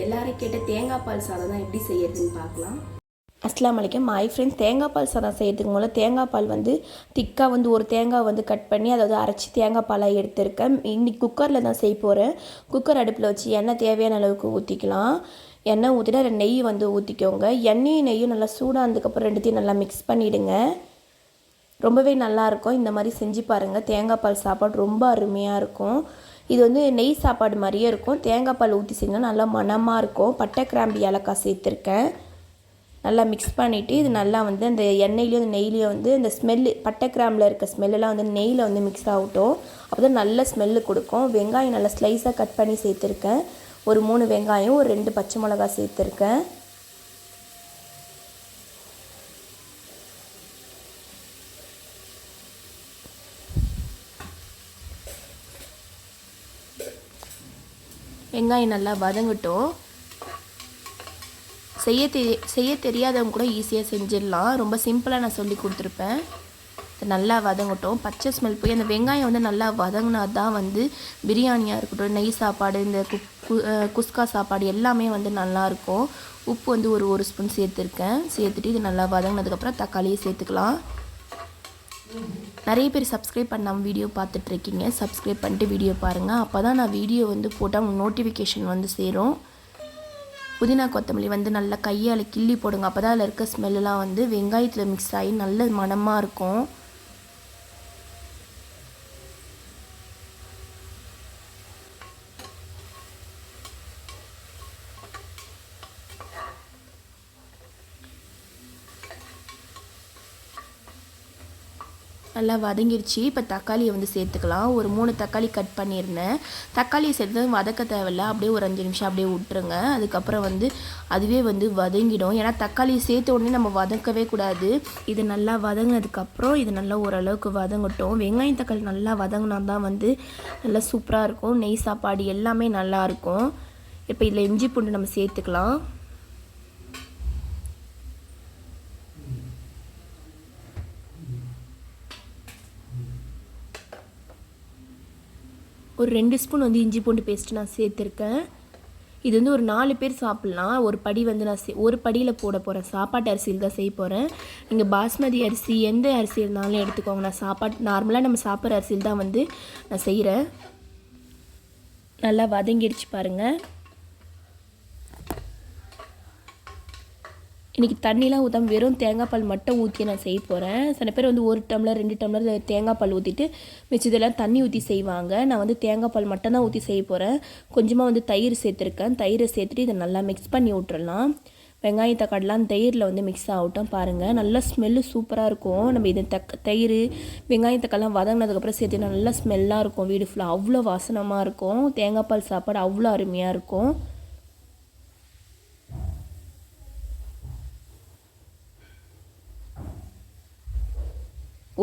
எல்லாரும் கேட்ட தேங்காய் பால் சாதம் தான் எப்படி செய்யறதுன்னு பார்க்கலாம். அஸ்லாம் வலைக்கம். மை ஃப்ரெண்ட்ஸ் தேங்காய் பால் சாதம் செய்கிறதுக்கு முதல்ல தேங்காய் பால் வந்து திக்காக வந்து ஒரு தேங்காய் வந்து கட் பண்ணி அதாவது அரைச்சி தேங்காய் பாலாக எடுத்திருக்கேன். இன்னைக்கு குக்கரில் தான் செய்ய போகிறேன் குக்கர் அடுப்பில் வச்சு எண்ணெய் தேவையான அளவுக்கு ஊற்றிக்கலாம் எண்ணெய் ஊற்றிட்டு ரெண்டு நெய் வந்து ஊற்றிக்கோங்க எண்ணெயும் நெய்யும் நல்லா சூடானதுக்கப்புறம் ரெண்டுத்தையும் நல்லா மிக்ஸ் பண்ணிவிடுங்க ரொம்பவே நல்லாயிருக்கும் இந்த மாதிரி செஞ்சு பாருங்கள் தேங்காய் பால் சாப்பாடு ரொம்ப அருமையாக இருக்கும். இது வந்து நெய் சாப்பாடு மாதிரியே இருக்கும். தேங்காய் பால் ஊற்றி செஞ்சால் நல்லா மணமாக இருக்கும். பட்டை கிராம்பு ஏலக்காய் சேர்த்துருக்கேன். நல்லா மிக்ஸ் பண்ணிவிட்டு இது நல்லா வந்து அந்த எண்ணெயிலையும் அந்த நெய்லேயும் வந்து இந்த ஸ்மெல்லு பட்டை கிராம்பில் இருக்க ஸ்மெல்லாம் வந்து நெய்யில் வந்து மிக்ஸ் ஆகட்டும். அப்போ தான் நல்ல ஸ்மெல்லு கொடுக்கும். வெங்காயம் நல்லா ஸ்லைஸாக கட் பண்ணி சேர்த்துருக்கேன். ஒரு மூணு வெங்காயம் ஒரு ரெண்டு பச்சை மிளகா சேர்த்துருக்கேன். வெங்காயம் நல்லா வதங்கட்டும். செய்ய தெ செய்ய தெரியாதவங்க கூட ஈஸியாக செஞ்சிடலாம். ரொம்ப சிம்பிளாக நான் சொல்லி கொடுத்துருப்பேன். நல்லா வதங்கட்டும். பச்சை ஸ்மெல் போய் அந்த வெங்காயம் வந்து நல்லா வதங்கினா தான் வந்து பிரியாணியாக இருக்கட்டும் நெய் சாப்பாடு இந்த கு- குஸ்கா சாப்பாடு எல்லாமே வந்து நல்லாயிருக்கும் உப்பு வந்து ஒரு ஒரு ஸ்பூன் சேர்த்துருக்கேன். சேர்த்துட்டு இது நல்லா வதங்கினதுக்கப்புறம் தக்காளியை சேர்த்துக்கலாம். நிறைய பேர் சப்ஸ்கிரைப் பண்ணாமல் வீடியோ பார்த்துட்ருக்கீங்க. சப்ஸ்கிரைப் பண்ணிட்டு வீடியோ பாருங்கள் அப்போ தான் நான் வீடியோ வந்து போட்டால் உங்களுக்கு நோட்டிஃபிகேஷன் வந்து சேரும். புதினா கொத்தமல்லி வந்து நல்லா கையால் கிள்ளி போடுங்க. அப்போ தான் அதில் இருக்க ஸ்மெல்லாம் வந்து வெங்காயத்தில் மிக்ஸ் ஆகி நல்ல மணமாக இருக்கும். நல்லா வதங்கிடுச்சு இப்போ தக்காளியை வந்து சேர்த்துக்கலாம். ஒரு மூணு தக்காளி கட் பண்ணியிருந்தேன் தக்காளியை சேர்த்து வதக்க தேவையில்ல. அப்படியே ஒரு அஞ்சு நிமிஷம் அப்படியே விட்டுருங்க. அதுக்கப்புறம் வந்து அதுவே வந்து வதங்கிடும். ஏன்னா தக்காளியை சேர்த்த உடனே நம்ம வதக்கவே கூடாது. இது நல்லா வதங்கினதுக்கப்புறம் இது நல்லா ஓரளவுக்கு வதங்கட்டும். வெங்காயம் தக்காளி நல்லா வதங்கினா தான் வந்து நல்லா சூப்பராக இருக்கும். நெய் சாப்பாடு எல்லாமே நல்லா இருக்கும். இப்போ இதில் இஞ்சி பூண்டு நம்ம சேர்த்துக்கலாம். ஒரு ரெண்டு ஸ்பூன் வந்து இஞ்சி பூண்டு பேஸ்ட் நான் சேர்த்துருக்கேன். இது வந்து ஒரு நாலு பேர் சாப்பிட்லாம். ஒரு படி வந்து நான் சே ஒரு படியில் போட போகிறேன் சாப்பாட்டு அரிசியில் தான் செய்ய போகிறேன் நீங்கள் பாஸ்மதி அரிசி எந்த அரிசி இருந்தாலும் எடுத்துக்கோங்க. நான் சாப்பாட்டு நார்மலாக நம்ம சாப்பிட்ற அரிசியில் தான் வந்து நான் செய்கிறேன் நல்லா வதங்கிடுச்சு பாருங்கள் இன்றைக்கி தண்ணிலாம் ஊற்றாம வெறும் தேங்காய் பால் மட்டும் ஊற்றி நான் செய்ய போகிறேன் சில பேர் வந்து ஒரு டம்ளர் ரெண்டு டம்ளர் தேங்காய் பால் ஊற்றிட்டு மிச்சதெல்லாம் தண்ணி ஊற்றி செய்வாங்க. நான் வந்து தேங்காய் பால் மட்டும் தான் ஊற்றி செய்ய போகிறேன் கொஞ்சமாக வந்து தயிர் சேர்த்துருக்கேன். தயிரை சேர்த்துட்டு இதை நல்லா மிக்ஸ் பண்ணி விட்டுறலாம். வெங்காயம் தக்காளிலாம் தயிரில் வந்து மிக்ஸ் ஆகட்டும் பாருங்கள் நல்லா ஸ்மெல்லு சூப்பராக இருக்கும். நம்ம இது தக் தயிர் வெங்காயம் தக்காளிலாம் வதங்கினதுக்கப்புறம் சேர்த்து நல்லா ஸ்மெல்லாக இருக்கும். வீடு ஃபுல்லாக அவ்வளோ வாசனமாக இருக்கும். தேங்காய் பால் சாப்பாடு அவ்வளோ அருமையாக இருக்கும்.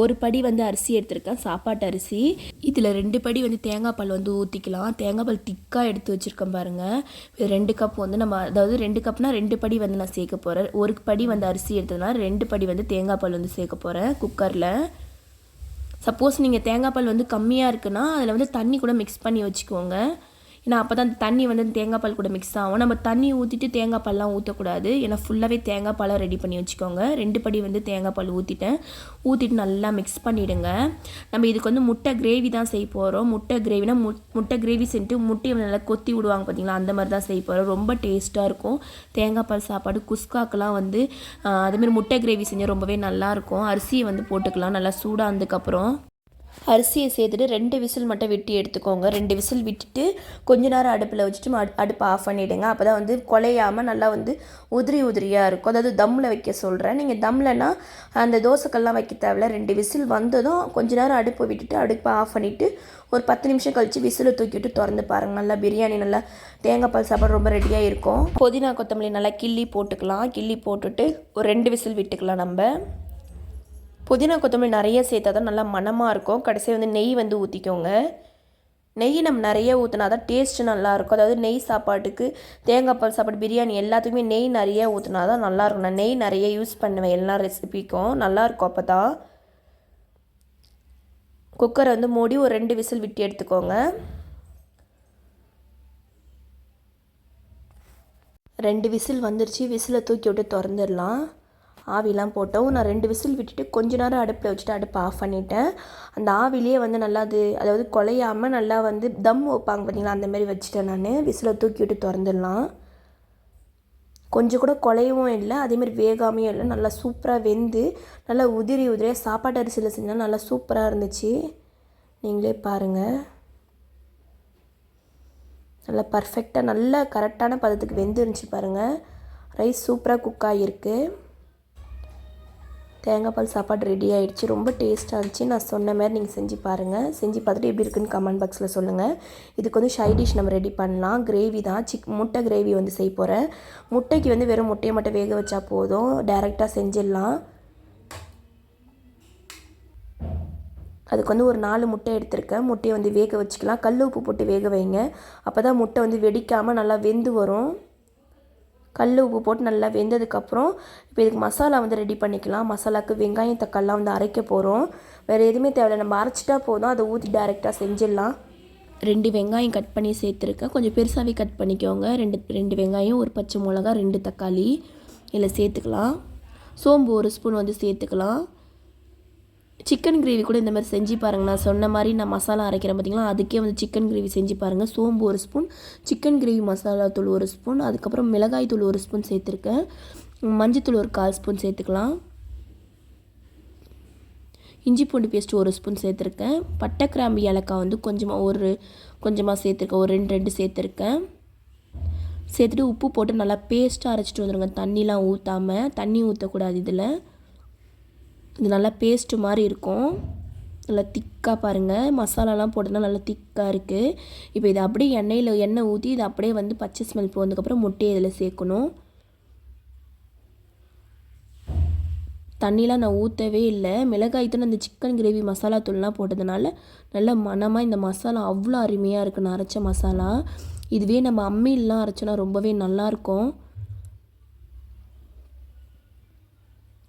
ஒரு படி வந்து அரிசி எடுத்திருக்கேன் சாப்பாட்டு அரிசி. இதில் ரெண்டு படி வந்து தேங்காய் பால் வந்து ஊற்றிக்கலாம் தேங்காய் பால் திக்காக எடுத்து வச்சுருக்கேன் பாருங்கள் ரெண்டு கப் வந்து நம்ம அதாவது ரெண்டு கப்னால் ரெண்டு படி வந்து நான் சேர்க்க போகிறேன் ஒரு படி வந்து அரிசி எடுத்ததுனால ரெண்டு படி வந்து தேங்காய் பால் வந்து சேர்க்க போகிறேன் குக்கரில். சப்போஸ் நீங்கள் தேங்காய் பால் வந்து கம்மியாக இருக்குன்னா அதில் வந்து தண்ணி கூட மிக்ஸ் பண்ணி வச்சுக்கோங்க. ஏன்னா அப்போ தான் தண்ணி வந்து தேங்காய் பால் கூட மிக்ஸ் ஆகும். நம்ம தண்ணி ஊற்றிட்டு தேங்காய் பால்லாம் ஊற்றக்கூடாது ஏன்னா ஃபுல்லாகவே தேங்காய் பாலை ரெடி பண்ணி வச்சுக்கோங்க. ரெண்டு படி வந்து தேங்காய் பால் ஊற்றிட்டேன் ஊற்றிட்டு நல்லா மிக்ஸ் பண்ணிவிடுங்க நம்ம இதுக்கு வந்து முட்டை கிரேவி தான் செய்ய போகிறோம் முட்டை கிரேவினா முட் முட்டை கிரேவி செஞ்சுட்டு முட்டையை நல்லா கொத்தி விடுவாங்க பார்த்தீங்களா அந்த மாதிரி தான் செய்ய போகிறோம் ரொம்ப டேஸ்ட்டாக இருக்கும். தேங்காய் பால் சாப்பாடு குஸ்காக்கெலாம் வந்து அதேமாதிரி முட்டை கிரேவி செஞ்சால் ரொம்பவே நல்லாயிருக்கும் அரிசியை வந்து போட்டுக்கலாம். நல்லா சூடானதுக்கப்புறம் அரிசியை சேர்த்துட்டு ரெண்டு விசில் மட்டும் விட்டு எடுத்துக்கோங்க. ரெண்டு விசில் விட்டுட்டு கொஞ்ச நேரம் அடுப்பில் வச்சுட்டு ம- அடுப்பை ஆஃப் பண்ணிவிடுங்க அப்போ தான் வந்து குலையாமல் நல்லா வந்து உதிரி உதிரியாக இருக்கும். அதாவது தம்மில் வைக்க சொல்கிறேன் நீங்கள் தம்லனா அந்த தோசைக்கல்லாம் வைக்க தேவையில்ல. ரெண்டு விசில் வந்ததும் கொஞ்ச நேரம் அடுப்பை விட்டுட்டு அடுப்பை ஆஃப் பண்ணிவிட்டு ஒரு பத்து நிமிஷம் கழித்து விசிலை தூக்கிட்டு திறந்து பாருங்கள் நல்லா பிரியாணி நல்லா தேங்காய் பால் சாப்பாடு ரொம்ப ரெடியாக இருக்கும். புதினா கொத்தமல்லி நல்லா கிள்ளி போட்டுக்கலாம். கிள்ளி போட்டுட்டு ஒரு ரெண்டு விசில் விட்டுக்கலாம் நம்ம. புதினா கொத்தமல்லி நிறைய சேர்த்தா தான் நல்லா மணமாக இருக்கும். கடைசியாக வந்து நெய் வந்து ஊற்றிக்கோங்க நெய் நம்ம நிறைய ஊற்றினா தான் டேஸ்ட்டு நல்லாயிருக்கும் அதாவது நெய் சாப்பாட்டுக்கு தேங்காய் பால் சாப்பாடு பிரியாணி எல்லாத்துக்குமே நெய் நிறைய ஊற்றினா தான் நல்லாயிருக்கும் நான் நெய் நிறைய யூஸ் பண்ணுவேன் எல்லா ரெசிபிக்கும் நல்லாயிருக்கும் அப்போ தான் குக்கரை வந்து மூடி ஒரு ரெண்டு விசில் விட்டு எடுத்துக்கோங்க. ரெண்டு விசில் வந்துருச்சு. விசிலை தூக்கி விட்டு திறந்துடலாம். ஆவிலாம் போட்டோம் நான் ரெண்டு விசில் விட்டுட்டு கொஞ்ச நேரம் அடுப்பில் வச்சுட்டு அடுப்பை ஆஃப் பண்ணிட்டேன். அந்த ஆவிலேயே வந்து நல்லா அது அதாவது குலையாமல் நல்லா வந்து தம் வைப்பாங்க பார்த்தீங்களா? அந்தமாரி வச்சுட்டேன் நான். விசிலை தூக்கி விட்டு திறந்துடலாம். கொஞ்சம் கூட குலையவும் இல்லை. அதேமாதிரி வேகாமையும் இல்லை. நல்லா சூப்பராக வெந்து நல்லா உதிரி உதிரியாக சாப்பாட்டு அரிசியில் செஞ்சால் நல்லா சூப்பராக இருந்துச்சு. நீங்களே பாருங்கள் நல்லா பர்ஃபெக்டாக நல்லா கரெக்டான பதத்துக்கு வெந்து இருந்துச்சு பாருங்கள் ரைஸ் சூப்பராக குக் ஆகியிருக்கு. தேங்காய் பால் சாப்பாடு ரெடி ஆகிடுச்சு ரொம்ப டேஸ்ட்டாக இருந்துச்சு. நான் சொன்ன மாதிரி நீங்கள் செஞ்சு பாருங்கள் செஞ்சு பார்த்துட்டு எப்படி இருக்குன்னு கமெண்ட் பாக்ஸில் சொல்லுங்கள் இதுக்கு வந்து ஷை டிஷ் நம்ம ரெடி பண்ணலாம். கிரேவி தான். சிக் முட்டை கிரேவி வந்து செய்ய போகிறேன் முட்டைக்கு வந்து வெறும் முட்டையை மட்டும் வேக வச்சா போதும். டைரெக்டாக செஞ்சிடலாம். அதுக்கு வந்து ஒரு நாலு முட்டை எடுத்திருக்கேன். முட்டையை வந்து வேக வச்சுக்கலாம். கல் உப்பு போட்டு வேக வைங்க. அப்போ தான் முட்டை வந்து வெடிக்காமல் நல்லா வெந்து வரும். கல் உப்பு போட்டு நல்லா வெந்ததுக்கப்புறம் இப்போ இதுக்கு மசாலா வந்து ரெடி பண்ணிக்கலாம். மசாலாவுக்கு வெங்காயம் தக்காளிலாம் வந்து அரைக்க போகிறோம் வேறு எதுவுமே தேவையில்ல. நம்ம அரைச்சிட்டா போதும். அதை ஊற்றி டேரெக்டாக செஞ்சிடலாம். ரெண்டு வெங்காயம் கட் பண்ணி சேர்த்துருக்கேன். கொஞ்சம் பெருசாகவே கட் பண்ணிக்கோங்க. ரெண்டு ரெண்டு வெங்காயம் ஒரு பச்சை மிளகா ரெண்டு தக்காளி. இதில் சேர்த்துக்கலாம். சோம்பு ஒரு ஸ்பூன் வந்து சேர்த்துக்கலாம். சிக்கன் கிரேவி கூட இந்த மாதிரி செஞ்சு பாருங்கள் நான் சொன்ன மாதிரி நான் மசாலா அரைக்கிறேன் பார்த்தீங்களா அதுக்கே வந்து சிக்கன் கிரேவி செஞ்சு பாருங்கள் சோம்பு ஒரு ஸ்பூன் சிக்கன் கிரேவி மசாலா தூள் ஒரு ஸ்பூன் அதுக்கப்புறம் மிளகாய் தூள் ஒரு ஸ்பூன் சேர்த்துருக்கேன். மஞ்சத்தூள் ஒரு கால் ஸ்பூன் சேர்த்துக்கலாம். இஞ்சி பூண்டு பேஸ்ட் ஒரு ஸ்பூன் சேர்த்துருக்கேன். பட்டை கிராம்பு ஏலக்காய் வந்து கொஞ்சமாக ஒரு கொஞ்சமாக சேர்த்துருக்கேன். ஒரு ரெண்டு ரெண்டு சேர்த்துருக்கேன். சேர்த்துட்டு உப்பு போட்டு நல்லா பேஸ்ட்டாக அரைச்சிட்டு வந்துடுங்க தண்ணிலாம் ஊற்றாமல் தண்ணி ஊற்றக்கூடாது இதில். இது நல்லா பேஸ்ட்டு மாதிரி இருக்கும். நல்லா திக்காக பாருங்கள் மசாலாலாம் போட்டதுனா நல்லா திக்காக இருக்குது இப்போ இதை அப்படியே எண்ணெயில் எண்ணெய் ஊற்றி இதை அப்படியே வந்து பச்சை ஸ்மெல் போனதுக்கப்புறம் முட்டையை இதில் சேர்க்கணும். தண்ணிலாம் நான் ஊற்றவே இல்லை. மிளகாய்த்தூள் அந்த சிக்கன் கிரேவி மசாலா தூள்லாம் போட்டதுனால நல்ல மணமாக இந்த மசாலா அவ்வளோ அருமையாக இருக்குது நான் அரைச்ச மசாலா. இதுவே நம்ம அம்மிலாம் அரைச்சோன்னா ரொம்பவே நல்லாயிருக்கும்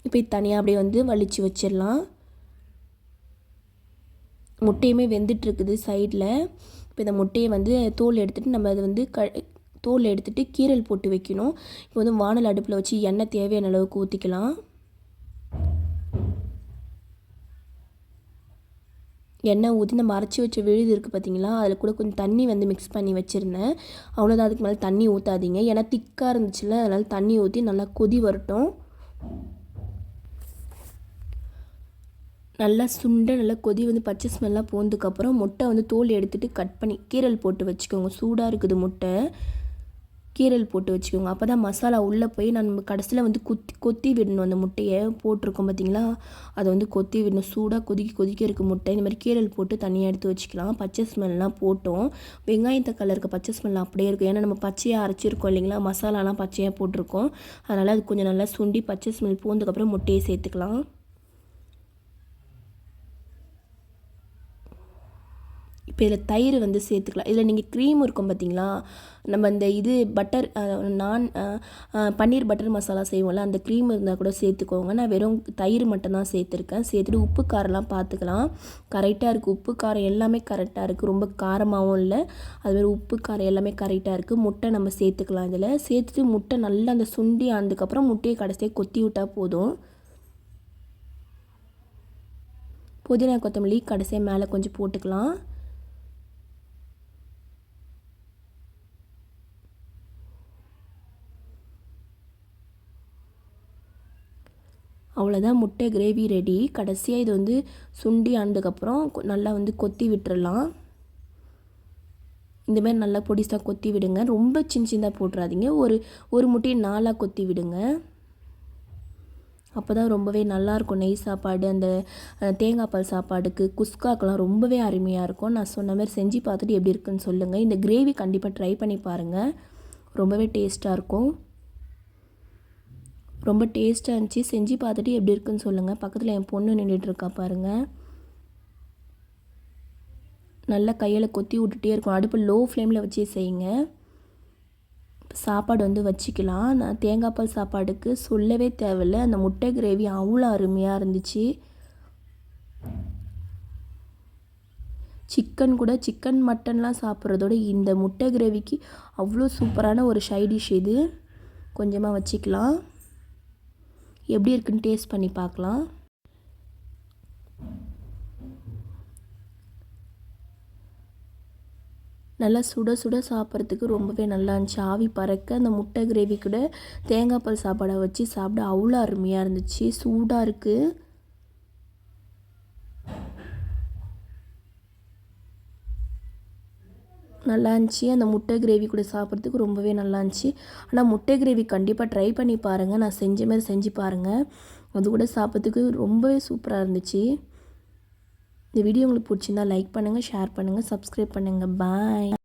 இப்போ இது தனியாக அப்படியே வந்து வலித்து வச்சிடலாம். முட்டையுமே வெந்துட்டுருக்குது சைடில் இப்போ இந்த முட்டையை வந்து தோல் எடுத்துகிட்டு நம்ம அதை வந்து க தோல் எடுத்துகிட்டு கீரல் போட்டு வைக்கணும். இப்போ வந்து வானல் அடுப்பில் வச்சு எண்ணெய் தேவையான அளவுக்கு ஊற்றிக்கலாம் எண்ணெய் ஊற்றி நம்ம அரைச்சி வச்ச விழுது இருக்குது பார்த்தீங்களா அதில் கூட கொஞ்சம் தண்ணி வந்து மிக்ஸ் பண்ணி வச்சுருந்தேன். அவ்வளோதான் அதுக்கு மேலே தண்ணி ஊற்றாதீங்க ஏன்னா திக்காக இருந்துச்சுல அதனால் தண்ணி ஊற்றி நல்லா கொதி வரட்டும். நல்லா சுண்ட நல்லா கொதி வந்து பச்சை ஸ்மெல்லாம் போனதுக்கப்புறம் முட்டை வந்து தோல் எடுத்துகிட்டு கட் பண்ணி கீரல் போட்டு வச்சுக்கோங்க. சூடாக இருக்குது முட்டை. கீரல் போட்டு வச்சுக்கோங்க. அப்போ தான் மசாலா உள்ளே போய் நம்ம கடைசியில் வந்து கொத்தி கொத்தி விடணும் அந்த முட்டையை. போட்டிருக்கோம் பார்த்தீங்களா அதை வந்து கொத்தி விடணும். சூடாக கொதிக்க கொதிக்க இருக்க முட்டை. இந்த மாதிரி கீரல் போட்டு தனியாக எடுத்து வச்சுக்கலாம். பச்சை ஸ்மெல்லாம் போட்டோம். வெங்காயம் தக்காளி இருக்க பச்சை ஸ்மெல்லாம் அப்படியே இருக்கும். ஏன்னா நம்ம பச்சையாக அரைச்சிருக்கோம் இல்லைங்களா? மசாலாலாம் பச்சையாக போட்டிருக்கோம். அதனால் அது கொஞ்சம் நல்லா சுண்டி பச்சை ஸ்மெல் போனதுக்கப்புறம் முட்டையை சேர்த்துக்கலாம். இப்போ இதில் தயிர் வந்து சேர்த்துக்கலாம். இதில் நீங்கள் க்ரீம் இருக்கும் பார்த்தீங்களா? நம்ம இந்த இது பட்டர் நான் பன்னீர் பட்டர் மசாலா செய்வோம்ல அந்த க்ரீம் இருந்தால் கூட சேர்த்துக்கோங்க. நான் வெறும் தயிர் மட்டும் தான் சேர்த்துருக்கேன். சேர்த்துட்டு உப்பு காரம்லாம் பார்த்துக்கலாம். கரெக்டாக இருக்குது உப்பு காரம் எல்லாமே கரெக்டாக இருக்குது ரொம்ப காரமாகவும் இல்லை. அதுமாதிரி உப்பு காரம் எல்லாமே கரெக்டாக இருக்குது முட்டை நம்ம சேர்த்துக்கலாம் இதில். சேர்த்துட்டு முட்டை நல்லா அந்த சுண்டி ஆனதுக்கப்புறம் முட்டையை கடைசியாக கொத்தி விட்டால் போதும். புதினா கொத்தமல்லி கடைசியாக மேலே கொஞ்சம் போட்டுக்கலாம். அவ்வளோதான் முட்டை கிரேவி ரெடி கடைசியாக இது வந்து சுண்டி ஆனதுக்கப்புறம் கொ- நல்லா வந்து கொத்தி விட்டுறலாம். இந்தமாரி நல்லா பொடிசாக கொத்தி விடுங்க. ரொம்ப சின்ன சின்னதாக போட்டுறாதீங்க. ஒரு ஒரு முட்டையை நாலாக கொத்தி விடுங்க. அப்போ தான் ரொம்பவே நல்லாயிருக்கும் நெய் சாப்பாடு அந்த தேங்காய் பால் சாப்பாடுக்கு குஸ்காக்கெலாம் ரொம்பவே அருமையாக இருக்கும். நான் சொன்ன மாதிரி செஞ்சு பார்த்துட்டு எப்படி இருக்குன்னு சொல்லுங்கள் இந்த கிரேவி கண்டிப்பாக ட்ரை பண்ணி பாருங்கள் ரொம்பவே டேஸ்ட்டாக இருக்கும். ரொம்ப டேஸ்ட்டாக இருந்துச்சு. செஞ்சு பார்த்துட்டு எப்படி இருக்குன்னு சொல்லுங்கள் பக்கத்தில் என் பொண்ணு நின்றுட்டுருக்கா பாருங்கள் நல்லா கையில் கொத்தி விட்டுட்டே இருக்கும். அடுப்பு லோ ஃப்ளேமில் வச்சே செய்யுங்க. சாப்பாடு வந்து வச்சுக்கலாம். நான் தேங்காய் பால் சாப்பாடுக்கு சொல்லவே தேவையில்ல. அந்த முட்டை கிரேவி அவ்வளோ அருமையாக இருந்துச்சு. சிக்கன் கூட சிக்கன் மட்டன்லாம் சாப்பிட்றதோட இந்த முட்டை கிரேவிக்கு அவ்வளோ சூப்பரான ஒரு சைடிஷ் இது. கொஞ்சமாக வச்சுக்கலாம். எப்படி இருக்குன்னு டேஸ்ட் பண்ணி பார்க்கலாம். நல்லா சுட சுட சாப்பிட்றதுக்கு ரொம்பவே நல்லா இருந்துச்சு. ஆவி பறக்க அந்த முட்டை கிரேவி கூட தேங்காய் பால் சாப்பாடை வச்சு சாப்பிட அவ்வளோ அருமையாக இருந்துச்சு. சூடாக இருக்குது நல்லா இருந்துச்சு அந்த முட்டை கிரேவி கூட சாப்பிட்றதுக்கு ரொம்பவே நல்லா இருந்துச்சு ஆனால் முட்டை கிரேவி கண்டிப்பாக ட்ரை பண்ணி பாருங்கள் நான் செஞ்ச மாதிரி செஞ்சு பாருங்கள் அது கூட சாப்பிட்றதுக்கு ரொம்பவே சூப்பராக இருந்துச்சு. இந்த வீடியோ உங்களுக்கு பிடிச்சிருந்தா லைக் பண்ணுங்கள் ஷேர் பண்ணுங்கள் சப்ஸ்கிரைப் பண்ணுங்கள் பாய்